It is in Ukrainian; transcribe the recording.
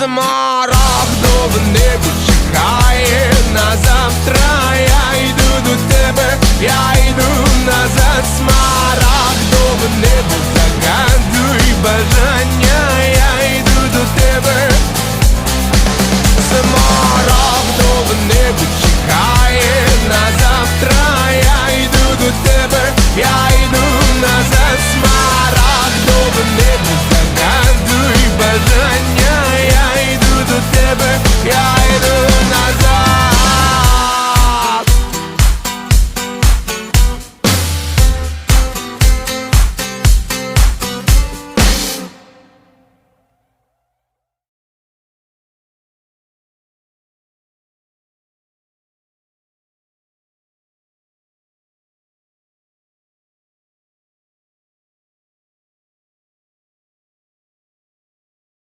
смарагдове небо